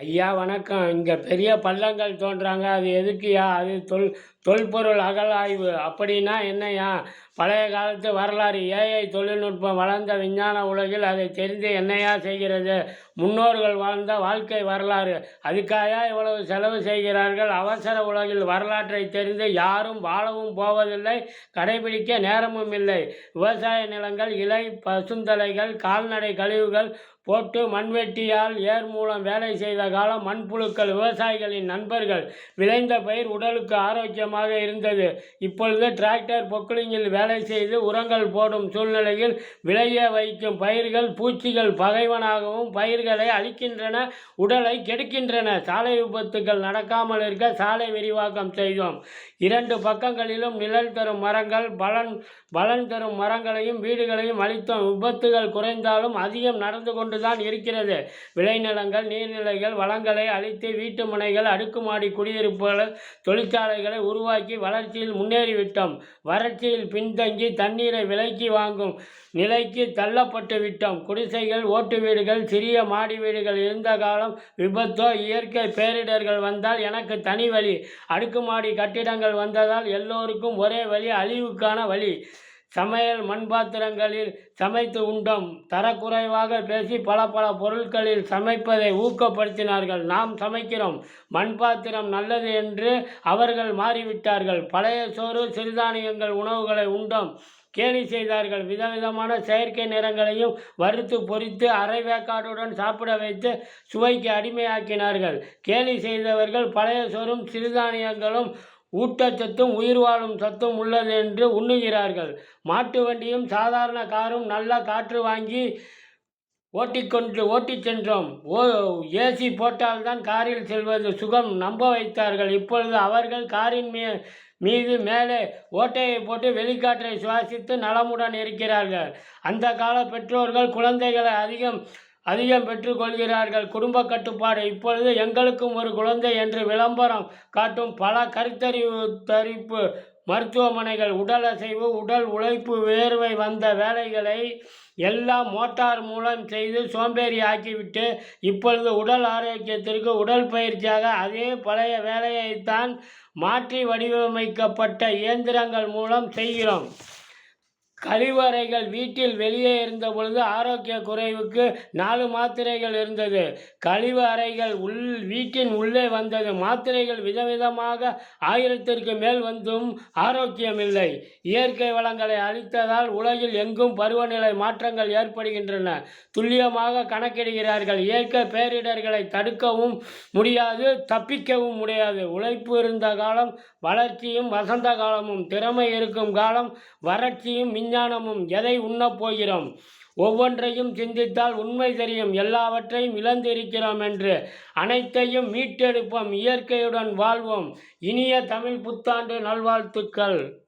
ஐயா வணக்கம். இங்கே பெரிய பள்ளங்கள் தோன்றாங்க. அது எதுக்குயா அது தொல் தொல்பொருள் அகழாய்வு அப்படின்னா என்னையா? பழைய காலத்து வரலாறு ஏஐ தொழில்நுட்பம் வளர்ந்த விஞ்ஞான உலகில் அதை தெரிந்து என்னையா செய்கிறது? முன்னோர்கள் வாழ்ந்த வாழ்க்கை வரலாறு. அதுக்காக இவ்வளவு செலவு செய்கிறார்கள்? அவசர உலகில் வரலாற்றை தெரிந்து யாரும் வாழவும் போவதில்லை கடைபிடிக்க நேரமும் இல்லை. விவசாய நிலங்கள் இலை பசுந்தலைகள் கால்நடை கழிவுகள் போட்டு மண்வெட்டியால் ஏர் மூலம் வேலை செய்த காலம் மண்புழுக்கள் விவசாயிகளின் நண்பர்கள். விளைந்த பயிர் உடலுக்கு ஆரோக்கியமாக இருந்தது. இப்பொழுது டிராக்டர் பொக்லிங்கில் வேலை செய்து உரங்கள் போடும் சூழ்நிலையில் விளைய வைக்கும் பயிர்கள் பூச்சிகள் பகைவனாகவும் பயிர்களை அழிக்கின்றன உடலை கெடுக்கின்றன. சாலை விபத்துகள் நடக்காமல் இருக்க சாலை விரிவாக்கம் செய்தோம். இரண்டு பக்கங்களிலும் நிழல் தரும் மரங்கள் பலன் பலன் தரும் மரங்களையும் வீடுகளையும் அழித்தோம். விபத்துகள் குறைந்தாலும் அதிகம் நடந்து கொண்டுதான் இருக்கிறது. விளைநிலங்கள் நீர்நிலைகள் வளங்களை அழித்து வீட்டு முனைகள் அடுக்குமாடி குடியிருப்புகள் தொழிற்சாலைகளை உருவாக்கி வளர்ச்சியில் முன்னேறிவிட்டோம். வறட்சியில் பின்தங்கி தண்ணீரை விலைக்கு வாங்கும் நிலைக்கு தள்ளப்பட்டு விட்டோம். குடிசைகள் ஓட்டு வீடுகள் சிறிய மாடி வீடுகள் இருந்த காலம் விபத்தோ இயற்கை பேரிடர்கள் வந்தால் எனக்கு தனி வழி. அடுக்குமாடி கட்டிடங்கள் வந்ததால் எல்லோருக்கும் ஒரே வழி அழிவுக்கான வழி. சமையல் மண்பாத்திரங்களில் சமைத்து உண்டோம். தரக்குறைவாக பேசி பல பல பொருட்களில் சமைப்பதை ஊக்கப்படுத்தினார்கள். நாம் சமைக்கிறோம். மண்பாத்திரம் நல்லது என்று அவர்கள் மாறிவிட்டார்கள். பழைய சோறு சிறுதானியங்கள் உணவுகளை உண்டோம். கேலி செய்தார்கள். விதவிதமான செயற்கை நிறங்களையும் வறுத்து பொறித்து அரை வேக்காடுடன் சாப்பிட வைத்து சுவைக்கு அடிமையாக்கினார்கள். கேலி செய்தவர்கள் பழைய சோறும் சிறுதானியங்களும் ஊட்டச்சத்தும் உயிர் வாழும் சத்தும் உள்ளது என்று உண்ணுகிறார்கள். மாட்டு வண்டியும் சாதாரண காரும் நல்ல காற்று வாங்கி ஓட்டிக்கொண்டு ஓட்டிச் சென்றோம். ஓ ஏசி போட்டால்தான் காரில் செல்வது சுகம் நம்ப வைத்தார்கள். இப்பொழுது அவர்கள் காரின் மீ மீது மேலே ஓட்டையை போட்டு வெளிக்காற்றை சுவாசித்து நலமுடன் இருக்கிறார்கள். அந்த கால பெற்றோர்கள் குழந்தைகளை அதிகம் அதிகம் பெற்றுக்கொள்கிறார்கள் குடும்ப கட்டுப்பாடு இப்பொழுது எங்களுக்கும் ஒரு குழந்தை என்று விளம்பரம் காட்டும் பல கருத்தறிவு தரிப்பு மருத்துவமனைகள் உடல் அசைவு உடல் உழைப்பு வேர்வை வந்த வேலைகளை எல்லாம் மோட்டார் மூலம் செய்து சோம்பேறி ஆக்கிவிட்டு இப்பொழுது உடல் ஆரோக்கியத்திற்கு உடல் பயிற்சியாக அதே பழைய வேலையைத்தான் மாற்றி வடிவமைக்கப்பட்ட இயந்திரங்கள் மூலம் செய்கிறோம். கழிவறைகள் வீட்டில் வெளியே இருந்த பொழுது ஆரோக்கிய குறைவுக்கு நாலு மாத்திரைகள் இருந்தது. கழிவு அறைகள் உள் வீட்டின் உள்ளே வந்தது. மாத்திரைகள் விதவிதமாக ஆயிரத்திற்கு மேல் வந்தும் ஆரோக்கியமில்லை. இயற்கை வளங்களை அழித்ததால் உலகில் எங்கும் பருவநிலை மாற்றங்கள் ஏற்படுகின்றன. துல்லியமாக கணக்கிடுகிறார்கள். இயற்கை பேரிடர்களை தடுக்கவும் முடியாது தப்பிக்கவும் முடியாது. உழைப்பு இருந்த காலம் வளர்ச்சியும் வசந்த காலமும். திறமை இருக்கும் காலம் வறட்சியும் மின்ன ஞானமும் எதை உண்ணப் போகிறோம்? ஒவ்வொன்றையும் சிந்தித்தால் உண்மை தெரியும். எல்லாவற்றையும் இழந்திருக்கிறோம் என்று அனைத்தையும் மீட்டெடுப்போம். இயற்கையுடன் வாழ்வோம். இனிய தமிழ் புத்தாண்டு நல்வாழ்த்துக்கள்.